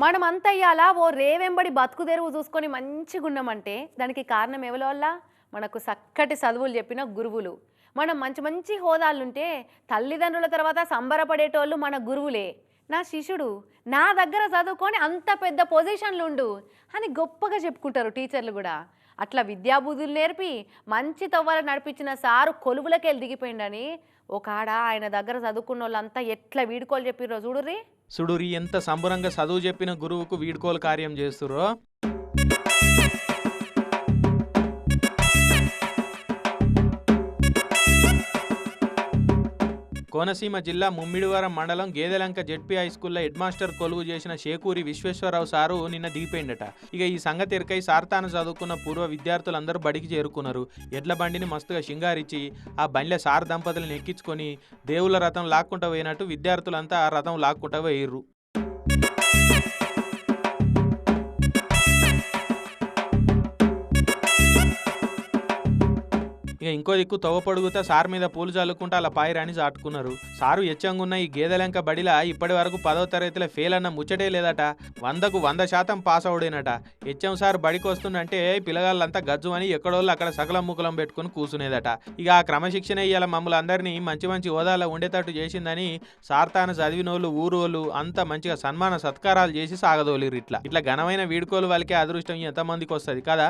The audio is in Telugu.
మనం అంత అయ్యాలా ఓ రేవెంబడి బతుకు తెరువు చూసుకొని మంచిగా ఉన్నామంటే దానికి కారణం ఎవరి వల్ల మనకు చక్కటి చదువులు చెప్పిన గురువులు. మనం మంచి మంచి హోదాలుంటే తల్లిదండ్రుల తర్వాత సంబరపడేటోళ్ళు మన గురువులే. నా శిష్యుడు నా దగ్గర చదువుకొని అంత పెద్ద పొజిషన్లు ఉండు అని గొప్పగా చెప్పుకుంటారు టీచర్లు కూడా. అట్లా విద్యాబుద్ధులు నేర్పి మంచి తవ్వల నడిపించిన సారు కొలువులకెళ్ళి దిగిపోయిండని ఒక ఆడ ఆయన దగ్గర చదువుకున్న వాళ్ళంతా ఎట్లా వీడుకోలు చెప్పిర్రో చూడుర్రీ? సుడురి ఎంత సంబరంగా చదువు చెప్పిన గురువుకు వీడ్కోలు కార్యం చేస్తురో కోనసీమ జిల్లా ముమ్మిడివరం మండలం గేదెలంక జెడ్పీ హై స్కూల్లో హెడ్ మాస్టర్ కొలువు చేసిన షేకూరి విశ్వేశ్వరరావు సారు నిన్న దిగిపోయిండట. ఇక ఈ సంగతి ఎరకై సార్తాను చదువుకున్న పూర్వ విద్యార్థులందరూ బడికి చేరుకున్నారు. ఎడ్ల బండిని మస్తుగా షింగారిచ్చి ఆ బండ్ల సార్ దంపతులను ఎక్కించుకొని దేవుళ్ళ రథం లాక్కుంటా పోయినట్టు విద్యార్థులంతా ఆ రథం లాక్కుంటా పోయిర్రు. ఇక ఇంకో దిక్కు తవ్వ పొడుగుతా సార్ మీద పూలు చల్లుకుంటా అలా పాయిరాని చాటుకున్నారు. సారు ఎచ్చంగున్న ఈ గేదెలంక బడిలా ఇప్పటి వరకు పదో తరగతిలో ఫెయిల్ అన్న ముచ్చటే లేదట. వందకు వంద శాతం పాస్ అవుడేనట. హెచ్ఎం సార్ బడికి వస్తుండంటే పిల్లగాళ్ళంతా గజ్జు అని ఎక్కడోళ్ళు అక్కడ సకలం ముకలం పెట్టుకుని కూసునేదట ఇక ఆ క్రమశిక్షణ ఇయ్యాల మమ్మల్ని అందరినీ మంచి మంచి హోదాలో ఉండేటట్టు చేసిందని సార్ తాను చదివినోళ్ళు ఊరోళ్ళు అంతా మంచిగా సన్మాన సత్కారాలు చేసి సాగదోలిరు ఇట్లా. ఇట్లా ఘనమైన వీడుకోలు వాళ్ళకే అదృష్టం ఎంతమందికి వస్తుంది కదా?